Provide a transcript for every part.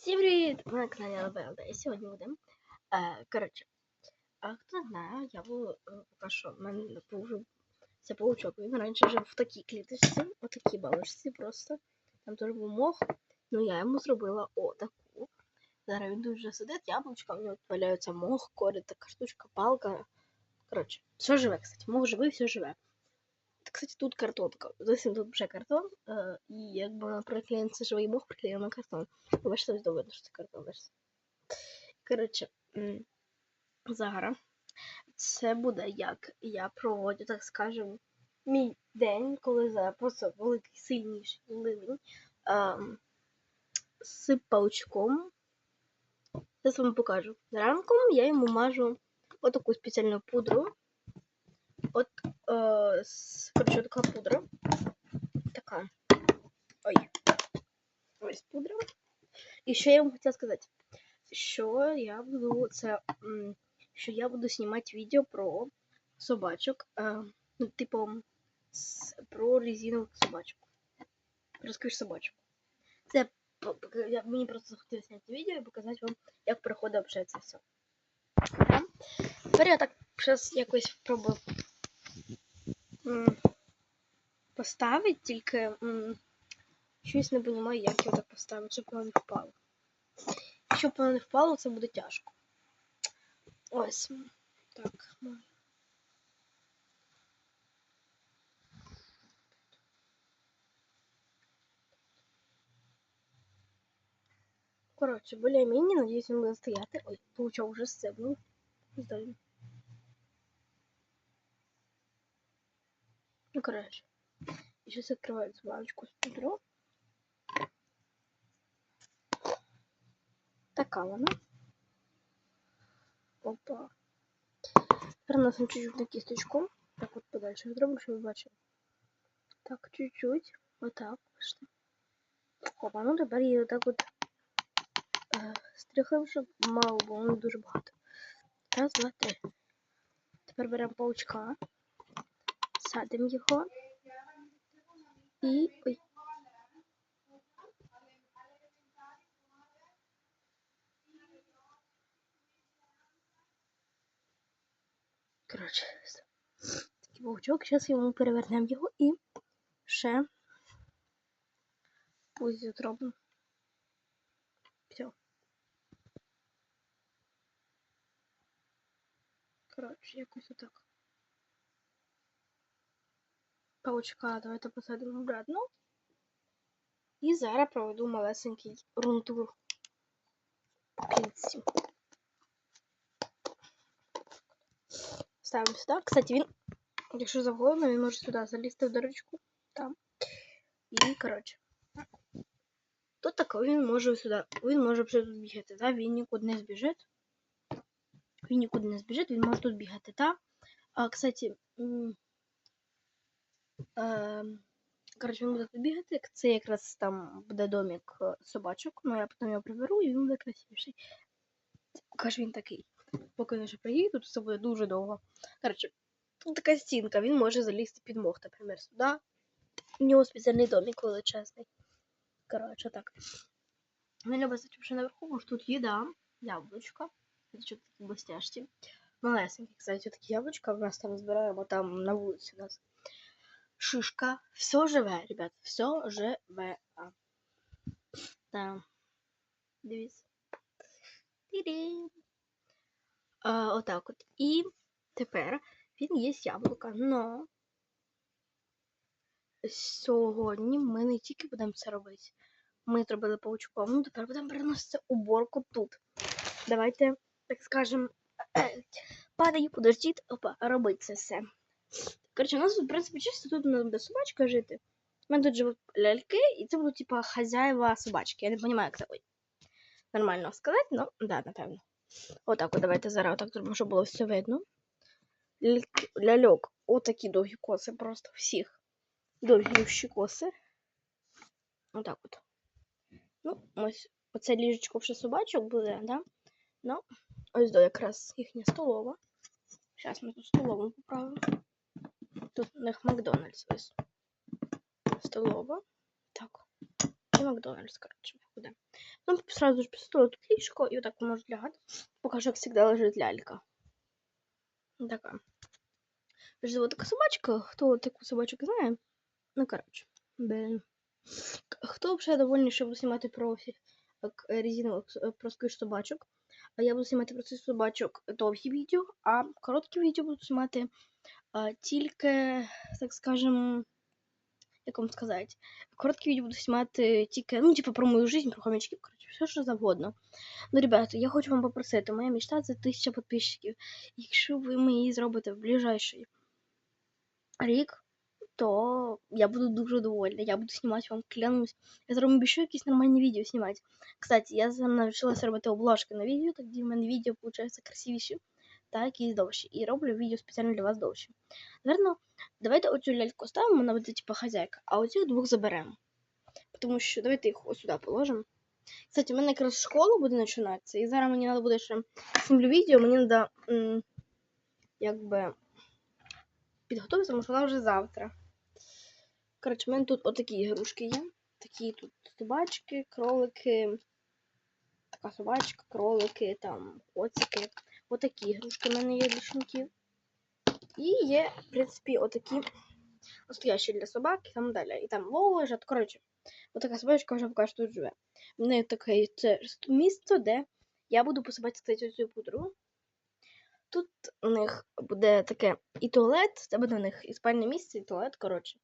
Всім привіт! Ви на каналі ЛБЛД. І сьогодні будемо. Е, коротше, а хто знає, я був е, поки що в мене це паучок. Він раніше жив в такій кліточці, отакій балочці просто. Там теж був мох. Ну я йому зробила отаку. Зараз він дуже сидить, яблучка, у нього валяються мох, корі, така штучка, палка. Коротше, все живе, кстати. Мох живий, все живе. Кстати, тут картонка. Зовсім тут вже картон. Е, і якби на приклеїться живий мох, приклеїмо на картон. Бачите, ось доведено, що це картон. Бачите. Коротше, зараз це буде як я проводжу, так скажемо, мій день, коли зараз просто великий сильніший ливень ем, з паучком. Зараз вам покажу. Ранком я йому мажу отаку спеціальну пудру. От, е, с- коротше, така пудра. Така. Ой. Ось пудра. І що я вам хотіла сказати? Що я буду це. Я буду знімати відео про собачок. Е, ну, типу, про резинових собачок. Розкажу собачок. Це мені просто захотілося зняти відео і показати вам, як проходить взагалі все. Тепер я так зараз якось спробую поставити, тільки щось не розумію, як його так поставити, щоб воно не впало. Якщо б воно не впало, це буде тяжко. Ось. Так. Коротше, более-менее, надіюсь, він буде стояти. Ой, получав вже сцену. Здаю. Ну, коротше. І зараз відкриваю баночку з пудру. Така вона. Опа. Тепер чуть-чуть на кісточку. Так от подальше зробимо, щоб ви. Так, чуть-чуть. Отак. Опа, ну тепер її отак от е, стрихаємо, щоб мало було, не дуже багато. Раз, два, три. Тепер беремо паучка, садимо його і. Ой. Коротше, такий паучок. Зараз йому перевернемо його і ще ось зробимо. Все. Коротше, якось отак. Паучка давайте посадимо обратно. І зараз проведу малесенький рунтур по клітці. Ставимо сюди. Кстати, він, якщо завгодно, він може сюди залізти в дирочку. Там. І, коротше. Тут тако він може сюди. Він може вже тут бігати, да? Він нікуди не збіжить. Він нікуди не збіжить, він може тут бігати, так? А, кстати, коротше, він буде тут бігати. Це якраз там буде домик е, собачок. Ну, я потім його приберу і він буде красивіший. Каже, він такий. Поки я ще приїду, то це буде дуже довго. Коротше, тут така стінка, він може залізти під мох, наприклад, сюди. У нього спеціальний домик величезний. Коротше, так. Він любить вже наверху, бо ж тут їда, яблучко. Такі блестяшки. Малесенькі, кстати, такі яблучка. У нас там збираємо там на вулиці у нас. Шишка. Все живе, ребят. Все живе. Так. Дивіться. А, отак от. І тепер він їсть яблука. Но сьогодні ми не тільки будемо це робити. Ми зробили паучком, ну тепер будемо переносити уборку тут. Давайте, так скажемо, падаю, подождіть, опа, робити це все. Коротше, у нас в принципі, чисто тут не буде собачка жити. У мене тут живуть ляльки, і це будуть, типа, хазяїва собачки. Я не розумію, як це ой. Нормально сказати, ну, да, напевно. Отак, от давайте зараз отак зробимо, щоб було все видно. Ляльок, отакі довгі коси, просто всіх. Довгі коси. Отак от. Ну, ось оце ліжечко вже собачок буде, да? Ну, ось до якраз їхня столова. Зараз ми тут столову поправимо. Тут у них Макдональдс ось. Столова. Так. І Макдональдс, коротше, буде. Ну, сразу же поставила тут ліжко, і отак може лягати. Поки що, як завжди, лежить лялька. Така. Вот така собачка. Хто таку собачку знає? Ну, коротше. Блин. Хто взагалі довольний, щоб знімати про всіх резинових с- е, про сквіш собачок? А я буду знімати про цих собачок довгі відео, а короткі відео буду знімати тільки, так скажем, як вам сказати, короткі відео буду знімати тільки, ну, типу, про мою жизнь, про хомячків, коротше, все що завгодно. Ну, ребята, я хочу вам попросити, моя мечта це 1000 підписчиків. Якщо ви мені зробите в ближайший рік, то я буду дуже довольна. Я буду знімати вам клянусь. Я зроблю більше якісь нормальні відео знімати. Кстати, я навчилася робити обложки на відео, тоді в мене відео виходить красивіші та якісь довші. І роблю відео спеціально для вас довші. Наверно, давайте оцю ляльку ставимо, вона буде типу хазяйка, а оцих двох заберемо. Тому що давайте їх ось сюди положимо. Кстати, у мене якраз школа буде починатися, і зараз мені треба буде ще знімлю відео, мені треба якби підготуватися, тому що вона вже завтра. Коротше, в мене тут отакі ігрушки є. Такі тут собачки, кролики, така собачка, кролики, там коцики. Отакі ігрушки в мене є для щенків. І є, в принципі, отакі настоящі для собак і там далі. І там лежать. Коротше, отака собачка вже поки що тут живе. В неї таке це місце, де я буду по собаці кстати, цю подругу. Тут у них буде таке і туалет, це буде у них і спальне місце, і туалет, коротше.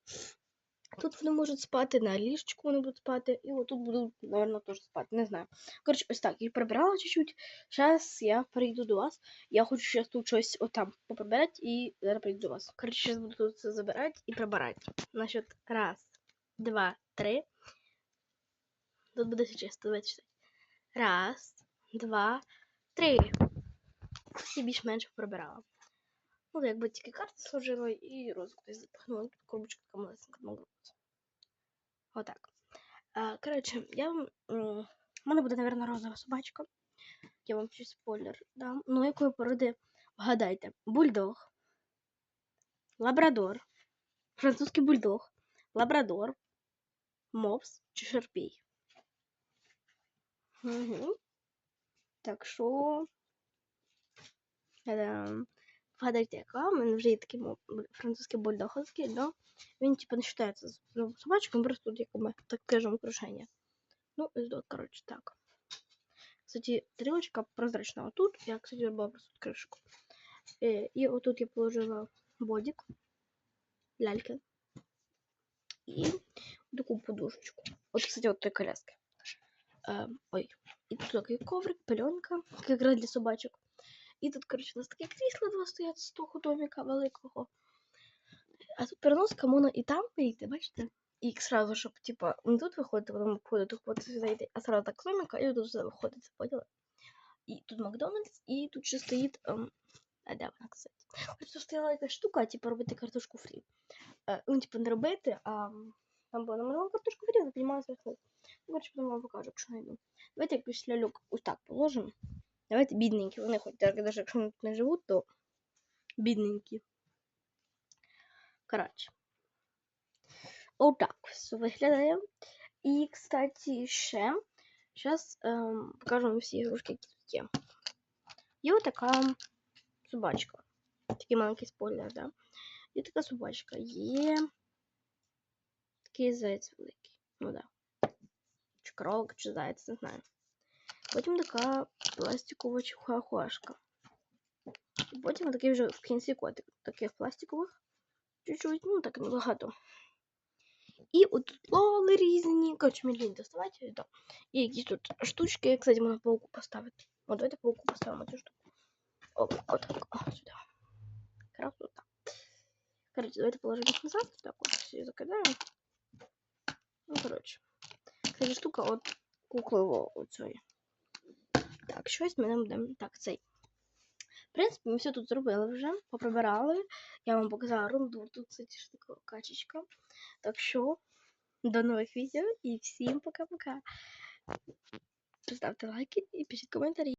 Тут вони можуть спати, на ліжечку вони будуть спати, і отут будуть, мабуть, теж спати, не знаю. Коротше, ось так, я прибирала чуть-чуть. Зараз я прийду до вас. Я хочу зараз тут щось отам поприбирати і зараз прийду до вас. Коротше, зараз буду тут це забирати і прибирати. Насчет раз, два, три. Тут буде чисто, давайте читати. Раз, два, три. Всі більш-менш прибирала. Ну, якби тільки карти сложила і розок десь запихнула. Тут коробочка така малесенька могла бути. Отак. Коротше, я вам. У мене буде, мабуть, розова собачка. Я вам щось спойлер дам. Ну, якої породи вгадайте. Бульдог. Лабрадор. Французький бульдог. Лабрадор. Мопс чи шарпій. Угу. Так що. Та-дам. Вгадайте, яка. У мене вже є такий французький бульдоговський, но він типа не вважається з собачкою, просто тут якби так скажем украшення. Ну, тут, коротше, так. Кстати, тарілочка прозрачна. Отут я, кстати, робила просто тут кришку. Е, і отут я положила бодик, ляльки. І таку подушечку. От, кстати, от той коляски. Е, ой. І тут такий коврик, пеленка, якраз для собачок. І тут, коротше, у нас таке крісло два стоять з того домика великого. А тут переноска можна і там вийти, бачите? І сразу, щоб, типа, не тут виходити, потім обходити, от сюди йти, а сразу так з і тут сюди виходити, поняли? І тут Макдональдс, і тут ще стоїть. Ем... А де вона, кстати? Ось тут стояла якась штука, типу, робити картошку фрі. Е, ну, типу, не робити, а там була намалювала картошку фрі, заприймалася хлеб. Ну, коротше, потім вам покажу, якщо знайду. Давайте якийсь ляльок ось так положимо. Давайте бідненькі, вони хоч навіть якщо вони тут не живуть, то бідненькі. Коротше. Отак все виглядає. І, кстати, ще. Зараз ем, покажу вам всі ігрушки, які тут є. Є отака собачка. Такий маленький спойлер, да? Є така собачка. Є такий заяць великий. Ну да. Чи кролик, чи заяць, не знаю. Потім така пластикова чухахуашка. І потім такий вже в кінці котик. Таких пластикових. Чуть-чуть, ну так небагато. І от тут лоли різні. Коротше, мені лінь доставати. Да. І якісь тут штучки, кстати, можна пауку поставити. От давайте пауку поставимо цю штуку. О, отак. О, сюди. Красота. Коротше, давайте положимо їх назад. Так, от всі закидаємо. Ну, коротше. Кстати, штука от кукли оцеї. Так, щось ми нам будемо. Так, цей. В принципі, ми все тут зробили вже, поприбирали. Я вам показала рунду, тут це така качечка. Так що, до нових відео і всім пока-пока. Ставте лайки і пишіть коментарі.